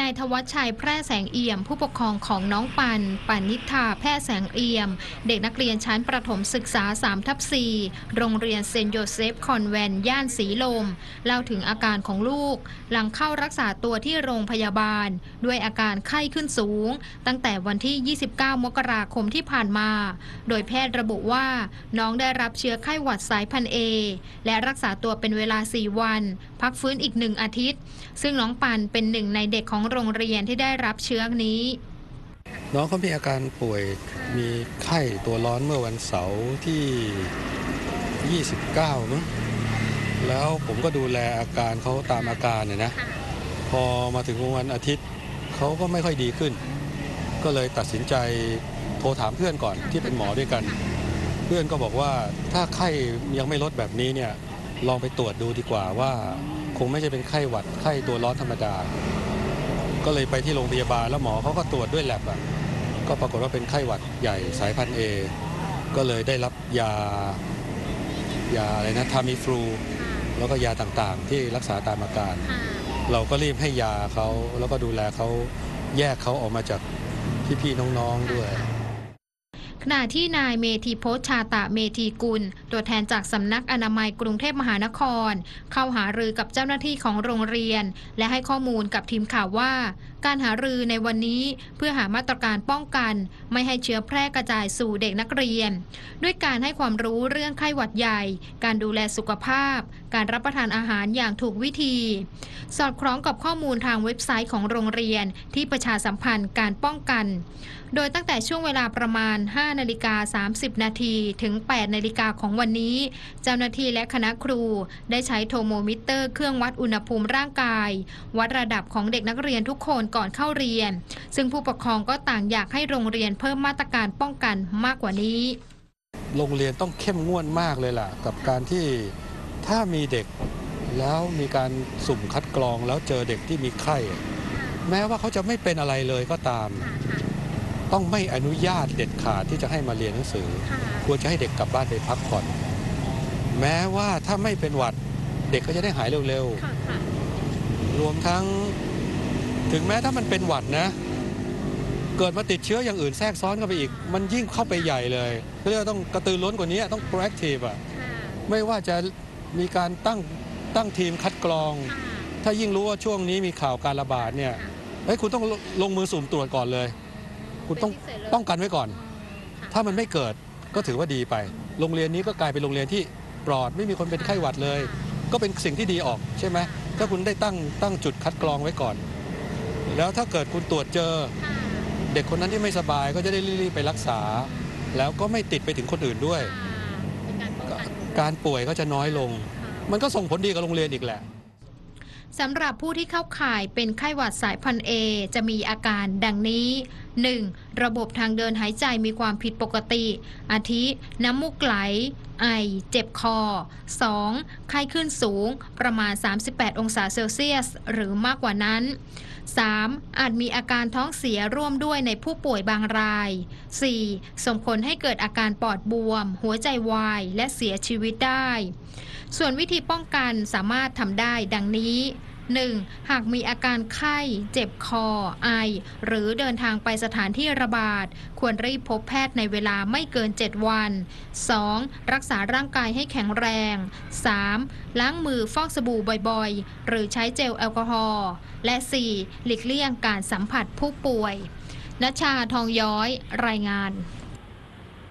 นายธวัชชัยแพร่แสงเอี่ยม ผู้ปกครองของน้องปัน ปันนิธาแพร่แสงเอี่ยม เด็กนักเรียนชั้นประถมศึกษา3ทับ4โรงเรียนเซนโยเซฟคอนแวนย่านสีลม เล่าถึงอาการของลูก หลังเข้ารักษาตัวที่โรงพยาบาล ด้วยอาการไข้ขึ้นสูง ตั้งแต่วันที่ 29 มกราคมที่ผ่านมา โดยแพทย์ระบุว่า น้องได้รับเชื้อไข้หวัดสายพันธุ์เอและรักษาตัวเป็นเวลา 4 วัน พักฟื้นอีกหนึ่งอาทิตย์ ซึ่งน้องปันเป็นหนึ่งในเด็กของโรงเรียนที่ได้รับเชื้อนี้ น้องเขามีอาการป่วยมีไข้ตัวร้อนเมื่อวันเสาร์ที่ 29มั้งแล้วผมก็ดูแลอาการเขาตามอาการเนี่ยนะ พอมาถึงวันอาทิตย์เขาก็ไม่ค่อยดีขึ้น ก็เลยตัดสินใจโทรถามเพื่อนก่อนที่เป็นหมอด้วยกัน เพื่อนก็บอกว่าถ้าไข้ยังไม่ลดแบบนี้เนี่ยลองไปตรวจดูดีกว่าว่า คงไม่ใช่เป็นไข้หวัดไข้ตัวร้อนธรรมดา ก็เลยไปที่โรงพยาบาลแล้วหมอเขาก็ตรวจด้วยแลบอะก็ปรากฏว่าเป็นไข้หวัดใหญ่สายพันธุ์เอก็เลยได้รับยายาอะไรนะทามิฟลูแล้วก็ยาต่างๆ ที่รักษาตามอาการ เราก็รีบให้ยาเขาแล้วก็ดูแลเขาแยกเขาออกมาจากพี่ๆน้องๆด้วย ขณะที่นายเมธีโพชชาตะเมธีกุล ตัวแทนจากสำนักอนามัยกรุงเทพมหานคร เข้าหารือกับเจ้าหน้าที่ของโรงเรียน และให้ข้อมูลกับทีมข่าวว่า การหารือในวันนี้เพื่อหามาตรการป้องกัน ไม่ให้เชื้อแพร่กระจายสู่เด็กนักเรียน ด้วยการให้ความรู้เรื่องไข้หวัดใหญ่ การดูแลสุขภาพ การรับประทานอาหารอย่างถูกวิธี สอดคล้องกับข้อมูลทางเว็บไซต์ของโรงเรียนที่ประชาสัมพันธ์การป้องกัน โดยตั้งแต่ช่วงเวลาประมาณ5นาฬิกา30 นาทีถึง 8 นาฬิกาของวันนี้ เจ้าหน้าที่และคณะครูได้ใช้โทโมมิเตอร์เครื่องวัดอุณหภูมิร่างกาย วัดระดับของเด็กนักเรียนทุกคนก่อนเข้าเรียน ซึ่งผู้ปกครองก็ต่างอยากให้โรงเรียนเพิ่มมาตรการป้องกันมากกว่านี้ โรงเรียนต้องเข้มงวดมากเลยล่ะ กับการที่ถ้ามีเด็กแล้วมีการสุ่มคัดกรองแล้วเจอเด็กที่มีไข้แม้ว่าเขาจะไม่เป็นอะไรเลยก็ตาม ต้องไม่อนุญาตเด็ดขาดที่จะให้มาเรียนหนังสือ ควรจะให้เด็กกลับบ้านไปพักผ่อน แม้ว่าถ้าไม่เป็นหวัดเด็กก็จะได้หายเร็วๆ รวมทั้ง ถึงแม้ถ้ามันเป็นหวัดนะ เกิดมาติดเชื้ออย่างอื่นแทรกซ้อนเข้าไปอีก มันยิ่งเข้าไปใหญ่เลยเรียกว่าต้องกระตือร้นกว่านี้ต้อง proactive อะไม่ว่าจะมีการตั้งตั้งทีมคัดกรอง ถ้ายิ่งรู้ว่าช่วงนี้มีข่าวการระบาดเนี่ยเฮ้ยคุณต้องลลงมือสุ่มตรวจก่อนเลย คุณต้องป้องกันไว้ก่อน ถ้ามันไม่เกิดก็ถือว่าดีไป โรงเรียนนี้ก็กลายเป็นโรงเรียนที่ปลอดไม่มีคนเป็นไข้หวัดเลย ก็เป็นสิ่งที่ดีออกใช่ไหมถ้าคุณได้ตั้งตั้งจุดคัดกรองไว้ก่อน แล้วถ้าเกิดคุณตรวจเจอ เด็กคนนั้นที่ไม่สบายก็จะได้รีบๆไปรักษา แล้วก็ไม่ติดไปถึงคนอื่นด้วย การป่วยก็จะน้อยลง มันก็ส่งผลดีกับโรงเรียนอีกแหละสำหรับผู้ที่เข้าข่ายเป็นไข้หวัดสายพันธุ์เอจะมีอาการดังนี้ 1. ระบบทางเดินหายใจมีความผิดปกติ อาทิ น้ำมูกไหล ไอ เจ็บคอ 2. ไข้ขึ้นสูงประมาณ 38 องศาเซลเซียส หรือมากกว่านั้น 3. อาจมีอาการท้องเสียร่วมด้วยในผู้ป่วยบางราย 4. ส่งผลให้เกิดอาการปอดบวม หัวใจวาย และเสียชีวิตได้ ส่วนวิธีป้องกันสามารถทำได้ดังนี้ 1. หากมีอาการไข้ เจ็บคอ ไอ หรือเดินทางไปสถานที่ระบาด ควรรีบพบแพทย์ในเวลาไม่เกิน 7 วัน 2. รักษาร่างกายให้แข็งแรง 3. ล้างมือฟอกสบู่บ่อยๆ หรือใช้เจลแอลกอฮอล์ และ 4. หลีกเลี่ยงการสัมผัสผู้ป่วยนชาทองย้อยรายงาน